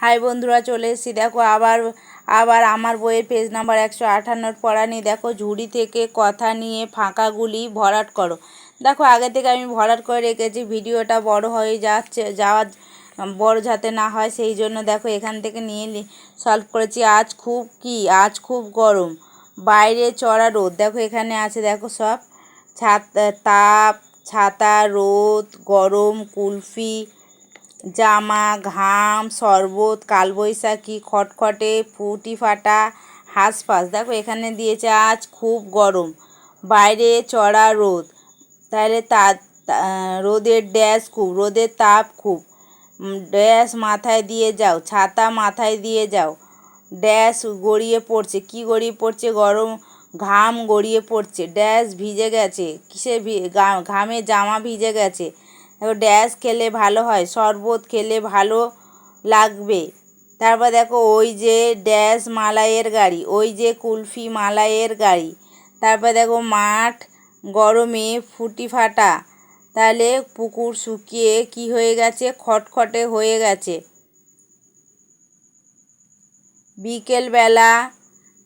High বন্ধুরা, চলে এসেছি। দেখো, আবার আবার আমার বইয়ের পেজ নাম্বার একশো আটান্নর পড়া নিয়ে। দেখো, ঝুড়ি থেকে কথা নিয়ে ফাঁকাগুলি ভরাট করো। দেখো, আগে থেকে আমি ভরাট করে রেখেছি, ভিডিওটা বড় হয়ে যাচ্ছে যাওয়া বড় যাতে না হয়, সেই জন্য দেখো, এখান থেকে নিয়ে সলভ করেছি। আজ খুব কি? আজ খুব গরম। বাইরে চড়া রোদ। দেখো, এখানে আছে, দেখো, সব ছাত, তাপ, ছাতা, রোদ, গরম, কুলফি জামা, ঘাম, শরবত, কালবৈশাখী খটখটে, ফুটি ফাটা, হাঁসফাঁস। দেখো, এখানে দিয়েছে আজ খুব গরম। বাইরে চড়া রোদ। তাহলে তা রোদের ড্যাশ খুব, রোদের তাপ খুব। ড্যাশ মাথায় দিয়ে যাও, ছাতা মাথায় দিয়ে যাও। ড্যাশ গড়িয়ে পড়ছে। কি গড়িয়ে পড়ছে? গরম ঘাম গড়িয়ে পড়ছে। ড্যাশ ভিজে গেছে। কিসে ঘামে জামা ভিজে গেছে। ড্যাশ খেলে ভালো হয়, শরবত খেলে ভালো লাগবে। তারপর দেখো ওই যে ড্যাশ মালাইয়ের গাড়ি, ওই যে কুলফি মালাইয়ের গাড়ি। তারপর দেখো মাঠ গরমে ফুটি ফাটা, তাহলে পুকুর শুকিয়ে কি হয়ে গেছে? খটখটে হয়ে গেছে। বিকেলবেলা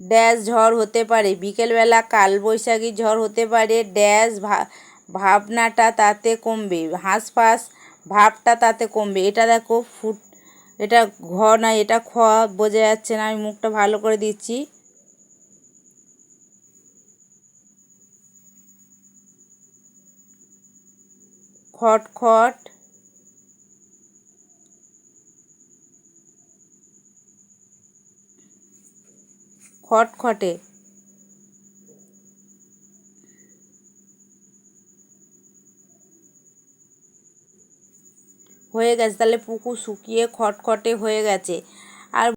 ড্যাশ ঝড় হতে পারে, বিকেলবেলা কালবৈশাখী ঝড় হতে পারে ড্যাশ ভাবনাটা তাতে কমবে, হাঁসফাঁস ভাবটা তাতে কমবে। এটা দেখো, ফুট, এটা ঘ না এটা খ, বোঝা যাচ্ছে না, আমি মুখটা ভালো করে দিচ্ছি। খটখট খটখটে হয়ে গেছে তাহলে পুকুর শুকিয়ে খটখটে হয়ে গেছে।